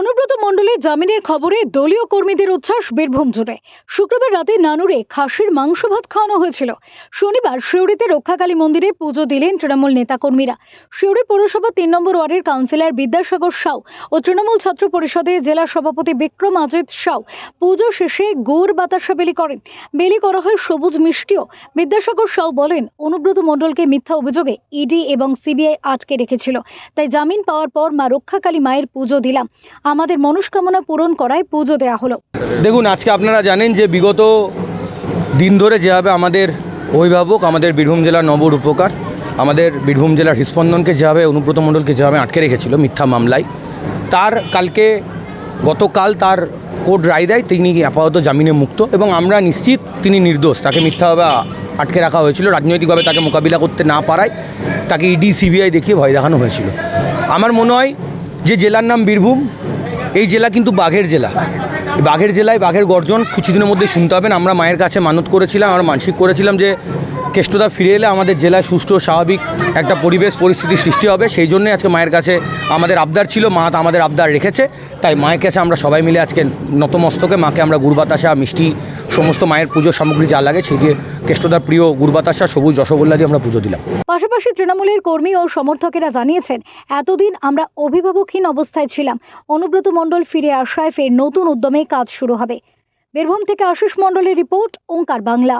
অনুব্রত মণ্ডলের জামিনের খবরে দলীয় কর্মীদের উচ্ছ্বাস বীরভূম জুড়ে। শুক্রবার রাতে নানুরে খাসির মাংস ভাত খাওয়ানো হয়েছিল। শনিবার শিউড়িতে রক্ষাকালী মন্দিরে পুজো দিলেন তৃণমূল নেতাকর্মীরা। শিউড়ি পৌরসভা তিন নম্বর ওয়ার্ডের কাউন্সিলর বিদ্যাসাগর সাউ ও তৃণমূল ছাত্র পরিষদের জেলা সভাপতি বিক্রম আজিত সাউ পুজো শেষে গুড় বাতাসা বেলি করেন। বেলি করা হয় সবুজ মিষ্টিও বিদ্যাসাগর সাউ বলেন, অনুব্রত মণ্ডলকে মিথ্যা অভিযোগে ইডি এবং সিবিআই আটকে রেখেছিল। তাই জামিন পাওয়ার পর মা রক্ষাকালী মায়ের পুজো দিলাম। আমাদের মনস্কামনা পূরণ করায় পুজো দেওয়া হলো। দেখুন, আজকে আপনারা জানেন যে বিগত দিন ধরে যেভাবে আমাদের অভিভাবক, আমাদের বীরভূম জেলার নবর উপকার, আমাদের বীরভূম জেলার হৃস্পন্দনকে যেভাবে, অনুব্রত মণ্ডলকে যেভাবে আটকে রেখেছিল মিথ্যা মামলায়, তার কালকে, গতকাল তার কোর্ট রায় দেয়, তিনি আপাতত জামিনে মুক্ত এবং আমরা নিশ্চিত তিনি নির্দোষ। তাকে মিথ্যাভাবে আটকে রাখা হয়েছিল, রাজনৈতিকভাবে তাকে মোকাবিলা করতে না পারায় তাকে ইডি, সিবিআই দেখিয়ে ভয় দেখানো হয়েছিল। আমার মনে হয় যে জেলার নাম বীরভূম এই জেলা কিন্তু বাঘের জেলা। বাঘের জেলায় বাঘের গর্জন কিছুদিনের মধ্যে শুনতে পাবেন। আমরা মায়ের কাছে মানত করেছিলাম, আমরা মানসিক করেছিলাম যে কেষ্টদা ফিরে এলে আমাদের জেলায় সুষ্ঠু স্বাভাবিক একটা পরিবেশ পরিস্থিতির সৃষ্টি হবে। সেই জন্যই আজকে মায়ের কাছে আমাদের আবদার ছিল, মা আমাদের আবদার রেখেছে। তাই মায়ের কাছে আমরা সবাই মিলে আজকে নতমস্তকে মাকে আমরা গুড় মিষ্টি, সমস্ত মায়ের পুজোর সামগ্রী যা লাগে সেই দিয়ে কেষ্টদার প্রিয় গুড় সবুজ রসগোল্লা দিয়ে আমরা পুজো দিলাম। পাশাপাশি তৃণমূলের কর্মী ও সমর্থকেরা জানিয়েছেন, এতদিন আমরা অভিভাবকহীন অবস্থায় ছিলাম। অনুব্রত মণ্ডল ফিরে আসায় ফের নতুন উদ্যমে কাজ শুরু হবে। বীরভূম থেকে আশিস মণ্ডলের রিপোর্ট, ওঙ্কার বাংলা।